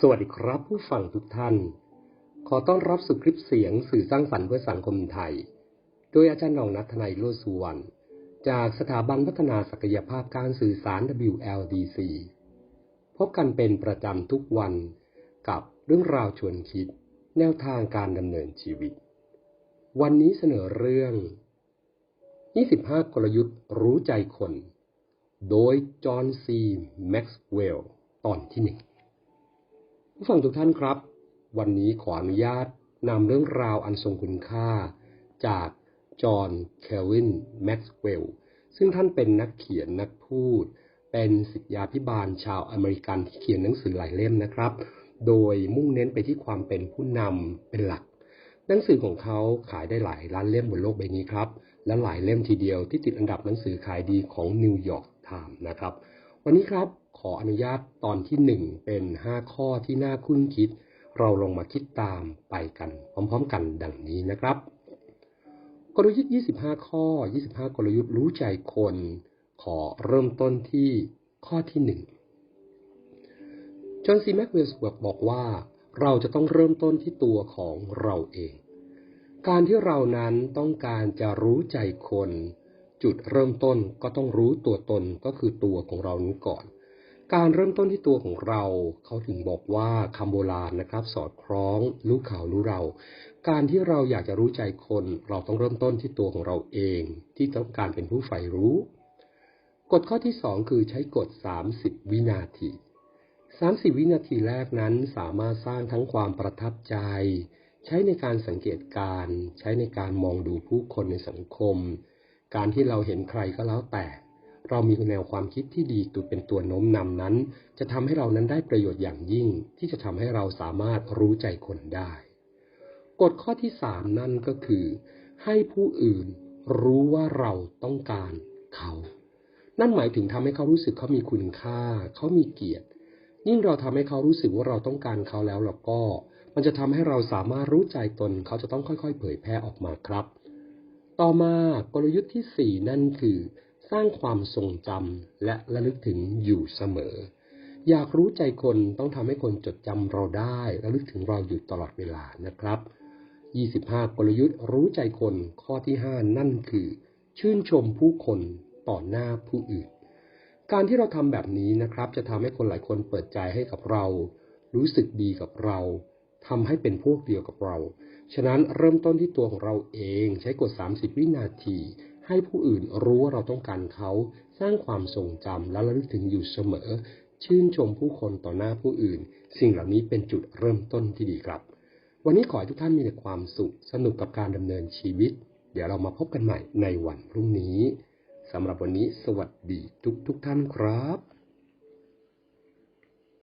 สวัสดีครับผู้ฟังทุกท่าน ขอต้อนรับสู่คลิปเสียงสื่อสร้างสรรค์เพื่อสังคมไทย โดยอาจารย์หนองนัทนายโลสุวรรณจากสถาบันพัฒนาศักยภาพการสื่อสาร WLDC พบกันเป็นประจำทุกวันกับเรื่องราวชวนคิด แนวทางการดำเนินชีวิต วันนี้เสนอเรื่อง 25 กลยุทธ์รู้ใจคน โดยจอห์นซีแม็กซ์เวลล์ตอนที่หนึ่ง ผู้ฟังทุกท่านครับ วันนี้ขออนุญาตนำเรื่องราวอันทรงคุณค่า จากจอห์นเควินแม็กซ์เวลล์ซึ่งท่านเป็นนักเขียนนักพูด เป็นศิษยาพิบาลชาวอเมริกันที่เขียนหนังสือหลายเล่มนะครับ โดยมุ่งเน้นไปที่ความเป็นผู้นำเป็นหลัก หนังสือของเขาขายได้หลายล้านเล่มบนโลกใบนี้ครับ และหลายเล่มทีเดียวที่ติดอันดับหนังสือขายดีของนิวยอร์กไทม์นะครับ วันนี้ครับ ออนุญาตตอนที่หนึ่งเป็น5ข้อที่น่าคุ้นคิด เราลงมาคิดตามไปกัน พร้อมๆกันดังนี้นะครับ กลยุทธ์ 25 ข้อ 25 กลยุทธ์รู้ใจคน ขอเริ่มต้นที่ข้อที่หนึ่งจอห์นซีแม็กเวลส์บอกว่าเราจะต้องเริ่มต้นที่ตัวของเราเอง การที่เรานั้นต้องการจะรู้ใจคน จุดเริ่มต้นก็ต้องรู้ตัวตนก็คือตัวของเรานี้ก่อน การเริ่มต้นที่ตัวของเรา เขาถึงบอกว่าคำโบราณนะครับ สอดคล้องรู้ข่าวรู้เรา การที่เราอยากจะรู้ใจคน เราต้องเริ่มต้นที่ตัวของเราเอง ที่ต้องการเป็นผู้ใฝ่รู้ กฎข้อที่สองคือใช้กฎ 30 วินาที 30 วินาทีแรกนั้นสามารถสร้างทั้งความประทับใจ ใช้ในการสังเกตการ ใช้ในการมองดูผู้คนในสังคม การที่เราเห็นใครก็แล้วแต่ เรามีแนวความคิดที่ดีตัวเป็นตัวโน้มนำนั้น จะทำให้เรานั้นได้ประโยชน์อย่างยิ่ง ที่จะทำให้เราสามารถรู้ใจคนได้ กฎข้อที่สามนั่นก็คือ ให้ผู้อื่นรู้ว่าเราต้องการเขา นั่นหมายถึงทำให้เขารู้สึกเขามีคุณค่า เขามีเกียรติ ยิ่งเราทำให้เขารู้สึกว่าเราต้องการเขาแล้วแล้วก็ มันจะทำให้เราสามารถรู้ใจตน เขาจะต้องค่อย ๆ เผยแพร่ออกมาครับ ต่อมากลยุทธ์ที่สี่นั่นคือ สร้างความทรงจำและระลึกถึงอยู่เสมอ อยากรู้ใจคนต้องทำให้คนจดจำเราได้ระลึกถึงเราอยู่ตลอดเวลานะครับ 25 กลยุทธ์รู้ใจคนข้อที่ 5 นั่นคือ ชื่นชมผู้คนต่อหน้าผู้อื่น การที่เราทำแบบนี้นะครับ จะทำให้คนหลายคนเปิดใจให้กับเรา รู้สึกดีกับเราทำให้เป็นพวกเดียวกับเรา ฉะนั้นเริ่มต้นที่ตัวของเราเองใช้กฎ 30 วินาที ให้ผู้อื่นรู้ว่าเราต้องการเขาสร้างความทรงจำและระลึกถึงอยู่เสมอ ชื่นชมผู้คนต่อหน้าผู้อื่น สิ่งเหล่านี้เป็นจุดเริ่มต้นที่ดีครับ วันนี้ขอให้ทุกท่านมีแต่ความสุขสนุกกับการดำเนินชีวิต เดี๋ยวเรามาพบกันใหม่ในวันพรุ่งนี้สำหรับวันนี้สวัสดีทุกทุกท่านครับ